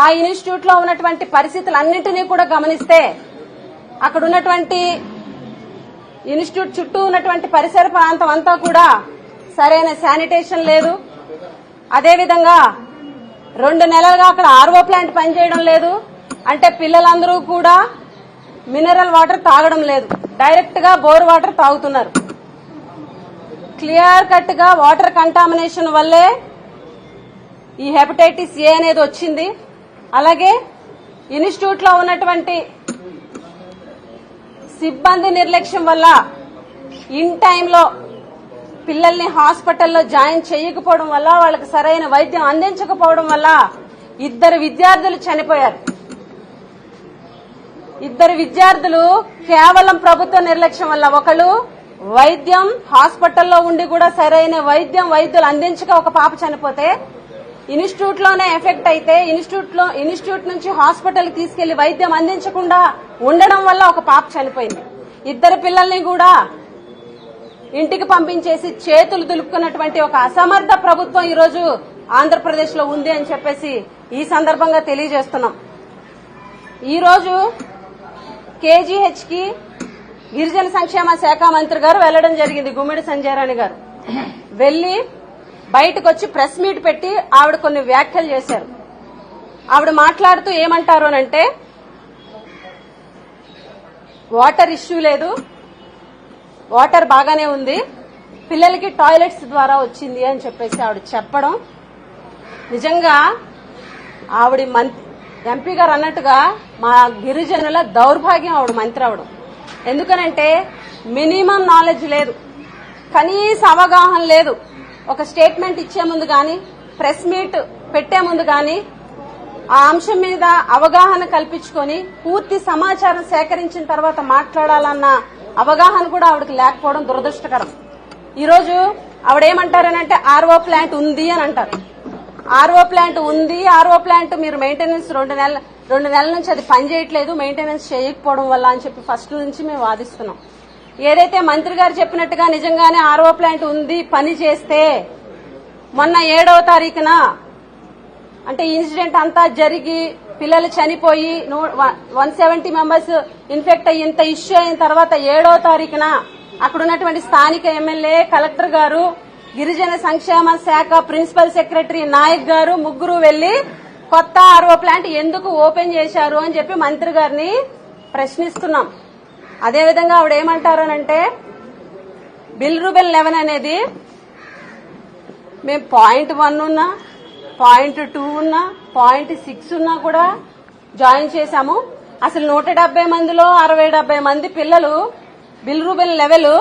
ఆ ఇన్స్టిట్యూట్లో ఉన్నటువంటి పరిస్థితులన్నింటినీ కూడా గమనిస్తే అక్కడ ఉన్నటువంటి ఇన్స్టిట్యూట్ చుట్టూ ఉన్నటువంటి పరిసర ప్రాంతం అంతా కూడా సరైన శానిటేషన్ లేదు. అదేవిధంగా రెండు నెలలుగా అక్కడ ఆర్ఓ ప్లాంట్ పనిచేయడం లేదు. అంటే పిల్లలందరూ కూడా మినరల్ వాటర్ తాగడం లేదు. డైరెక్ట్గా బోర్ వాటర్ తాగుతున్నారు. క్లియర్ కట్గా వాటర్ కంటామినేషన్ వల్లే ఈ హెపటైటిస్ ఏ అనేది వచ్చింది. అలాగే ఇన్స్టిట్యూట్లో ఉన్నటువంటి సిబ్బంది నిర్లక్ష్యం వల్ల ఇన్ టైంలో పిల్లల్ని హాస్పిటల్లో జాయిన్ చేయకపోవడం వల్ల వాళ్ళకి సరైన వైద్యం అందించకపోవడం వల్ల ఇద్దరు విద్యార్థులు చనిపోయారు. ఇద్దరు విద్యార్థులు కేవలం ప్రభుత్వ నిర్లక్ష్యం వల్ల ఒకళ్ళు వైద్యం హాస్పిటల్లో ఉండి కూడా సరైన వైద్యం వైద్యులు అందించక ఒక పాప చనిపోతే ఇన్స్టిట్యూట్లోనే ఎఫెక్ట్ అయితే ఇన్స్టిట్యూట్లో ఇన్స్టిట్యూట్ నుంచి హాస్పిటల్ తీసుకెళ్ళి వైద్యం అందించకుండా ఉండడం వల్ల ఒక పాప చనిపోయింది. ఇద్దరు పిల్లల్ని కూడా ఇంటికి పంపించేసి చేతులు దులుపుకున్నటువంటి ఒక అసమర్థ ప్రభుత్వం ఈరోజు ఆంధ్రప్రదేశ్లో ఉంది అని చెప్పేసి ఈ సందర్భంగా తెలియజేస్తున్నాం. ఈరోజు కేజీహెచ్కి గిరిజన సంక్షేమ శాఖ మంత్రి గారు వెళ్ళడం జరిగింది గుమ్మిడి సంజయరాణి గారు. వెళ్ళి బయటకు వచ్చి ప్రెస్ మీట్ పెట్టి ఆవిడ కొన్ని వ్యాఖ్యలు చేశారు. ఆవిడ మాట్లాడుతూ ఏమంటారు అంటే వాటర్ ఇష్యూ లేదు. వాటర్ బాగానే ఉంది. పిల్లలకి టాయిలెట్స్ ద్వారా వచ్చింది అని చెప్పేసి ఆవిడ చెప్పడం. నిజంగా ఆవిడ మం- ఎంపీ గారు అన్నట్టుగా మా గిరిజనుల దౌర్భాగ్యం ఆవిడ మంత్రి అవడం ఎందుకనంటే మినిమం నాలెడ్జ్ లేదు. కనీస అవగాహన లేదు. ఒక స్టేట్మెంట్ ఇచ్చే ముందు గాని ప్రెస్ మీట్ పెట్టే ముందు గాని ఆ అంశం మీద అవగాహన కల్పించుకొని పూర్తి సమాచారం సేకరించిన తర్వాత మాట్లాడాలన్న అవగాహన కూడా ఆవిడకి లేకపోవడం దురదృష్టకరం. ఈరోజు ఆవిడేమంటారనంటే ఆర్ఓ ప్లాంట్ ఉంది అని అంటారు. ఆర్ఓ ప్లాంట్ ఉంది ఆర్ఓ ప్లాంట్ మీరు మెయింటెనెన్స్ రెండు నెలల రెండు నెలల నుంచి అది పనిచేయట్లేదు మెయింటెనెన్స్ చేయకపోవడం వల్ల అని చెప్పి ఫస్ట్ నుంచి మేము వాదిస్తున్నాం. ఏదైతే మంత్రి గారు చెప్పినట్టుగా నిజంగానే ఆర్ఓ ప్లాంట్ ఉంది పని చేస్తే మొన్న ఏడవ తారీఖున అంటే ఇన్సిడెంట్ అంతా జరిగి పిల్లలు చనిపోయి వన్ సెవెంటీ మెంబర్స్ ఇన్ఫెక్ట్ అయ్యి ఇంత ఇష్యూ అయిన తర్వాత ఏడవ తారీఖున అక్కడ ఉన్నటువంటి స్థానిక ఎమ్మెల్యే కలెక్టర్ గారు గిరిజన సంక్షేమ శాఖ ప్రిన్సిపల్ సెక్రటరీ నాయక్ గారు ముగ్గురు వెళ్ళి కొత్త ఆర్ఓ ప్లాంట్ ఎందుకు ఓపెన్ చేశారు అని చెప్పి మంత్రి గారిని ప్రశ్నిస్తున్నాం. అదేవిధంగా ఆవిడ ఏమంటారు అంటే బిల్ రూబెల్ లెవెన్ అనేది మేము పాయింట్ వన్ ఉన్నా పాయింట్ టూ ఉన్నా పాయింట్ సిక్స్ ఉన్నా కూడా జాయిన్ చేశాము. అసలు నూట డెబ్బై మందిలో అరవై డెబ్బై మంది పిల్లలు bilirubin level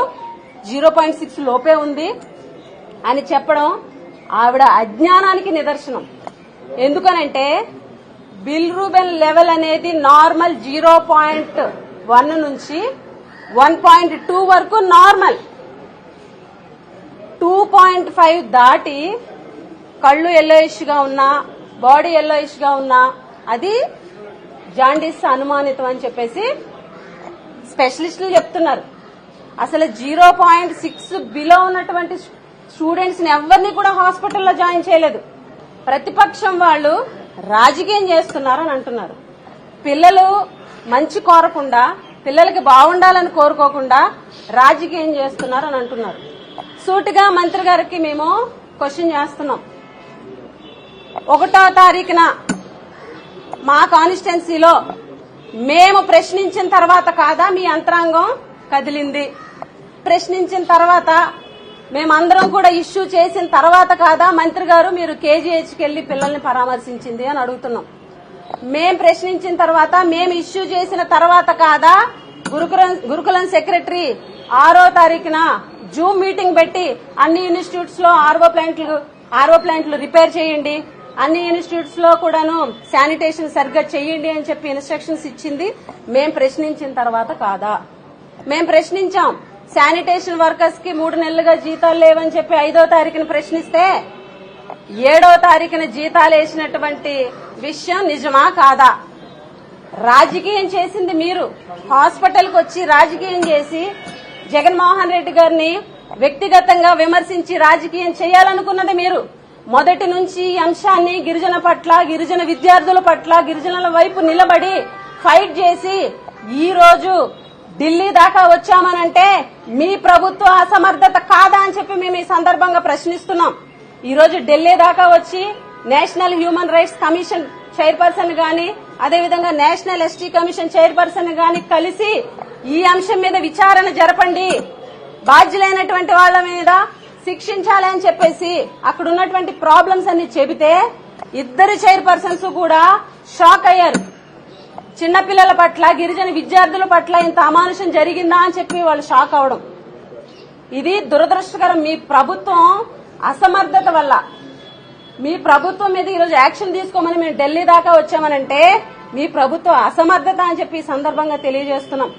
zero point six లోపే ఉంది అని చెప్పడం ఆవిడ అజ్ఞానానికి నిదర్శనం. ఎందుకనంటే బిల్ రూబెన్ లెవెల్ అనేది నార్మల్ జీరో పాయింట్ వన్ నుంచి వన్ పాయింట్ టూ వరకు నార్మల్. టూ పాయింట్ ఫైవ్ దాటి కళ్ళు ఎల్లోయిష్గా ఉన్నా బాడీ ఎల్లోయిష్గా ఉన్నా అది జాండీస్ అనుమానితం అని చెప్పేసి స్పెషలిస్టులు చెప్తున్నారు. అసలు జీరో పాయింట్ సిక్స్ బిలో ఉన్నటువంటి స్టూడెంట్స్ ఎవరిని కూడా హాస్పిటల్లో జాయిన్ చేయలేదు. ప్రతిపక్షం వాళ్ళు రాజకీయం చేస్తున్నారు అని అంటున్నారు. పిల్లలు మంచి కోరకుండా పిల్లలకి బాగుండాలని కోరుకోకుండా రాజకీయం చేస్తున్నారు అని అంటున్నారు. సూటిగా మంత్రి గారికి మేము క్వశ్చన్ చేస్తున్నాం. ఒకటో తారీఖున మా కాన్స్టిట్యున్సీలో మేము ప్రశ్నించిన తర్వాత కాదా మీ యంత్రాంగం కదిలింది. ప్రశ్నించిన తర్వాత మేమందరం కూడా ఇష్యూ చేసిన తర్వాత కాదా మంత్రి గారు మీరు కేజీహెచ్కి వెళ్ళి పిల్లల్ని పరామర్శించింది అని అడుగుతున్నాం. మేం ప్రశ్నించిన తర్వాత మేము ఇష్యూ చేసిన తర్వాత కాదా గురుకులం గురుకులం సెక్రటరీ ఆరో తారీఖున జూమ్ మీటింగ్ పెట్టి అన్ని ఇన్స్టిట్యూట్స్లో ఆర్ఓ ప్లాంట్లు ఆర్ఓ ప్లాంట్లు రిపేర్ చేయండి. అన్ని ఇన్స్టిట్యూట్స్లో కూడాను శానిటేషన్ సరిగ్గా చేయండి అని చెప్పి ఇన్స్ట్రక్షన్స్ ఇచ్చింది. మేం ప్రశ్నించిన తర్వాత కాదా. మేం ప్రశ్నించాం శానిటేషన్ వర్కర్స్కి మూడు నెలలుగా జీతాలు లేవని చెప్పి ఐదో తారీఖున ప్రశ్నిస్తే ఏడో తారీఖున జీతాలు వేసినటువంటి విషయం నిజమా కాదా? రాజకీయం చేసింది మీరు. హాస్పిటల్కి వచ్చి రాజకీయం చేసి జగన్మోహన్ రెడ్డి గారిని వ్యక్తిగతంగా విమర్శించి రాజకీయం చేయాలనుకున్నది మీరు. మొదటి నుంచి ఈ అంశాన్ని గిరిజన పట్ల గిరిజన విద్యార్థుల పట్ల గిరిజనుల వైపు నిలబడి ఫైట్ చేసి ఈ రోజు ఢిల్లీ దాకా వచ్చామనంటే మీ ప్రభుత్వ అసమర్థత కాదా అని చెప్పి మేము ఈ సందర్భంగా ప్రశ్నిస్తున్నాం. ఈరోజు ఢిల్లీ దాకా వచ్చి national human rights commission chairperson గాని అదేవిధంగా నేషనల్ ఎస్టీ కమిషన్ చైర్పర్సన్ గాని కలిసి ఈ అంశం మీద విచారణ జరపండి. బాధ్యులైనటువంటి వాళ్ళ మీద శిక్షించాలి అని చెప్పేసి అక్కడ ఉన్నటువంటి ప్రాబ్లమ్స్ అన్ని చెబితే ఇద్దరు చైర్పర్సన్స్ కూడా షాక్ అయ్యారు. చిన్నపిల్లల పట్ల గిరిజన విద్యార్థుల పట్ల ఇంత అమానుషం జరిగిందా అని చెప్పి వాళ్ళు షాక్ అవడం. ఇది దురదృష్టకరం. మీ ప్రభుత్వం అసమర్థత వల్ల. మీ ప్రభుత్వం మీద ఈరోజు యాక్షన్ తీసుకోమని మేము ఢిల్లీ దాకా వచ్చామనంటే మీ ప్రభుత్వ అసమర్థత అని చెప్పి ఈ సందర్భంగా తెలియజేస్తున్నాం.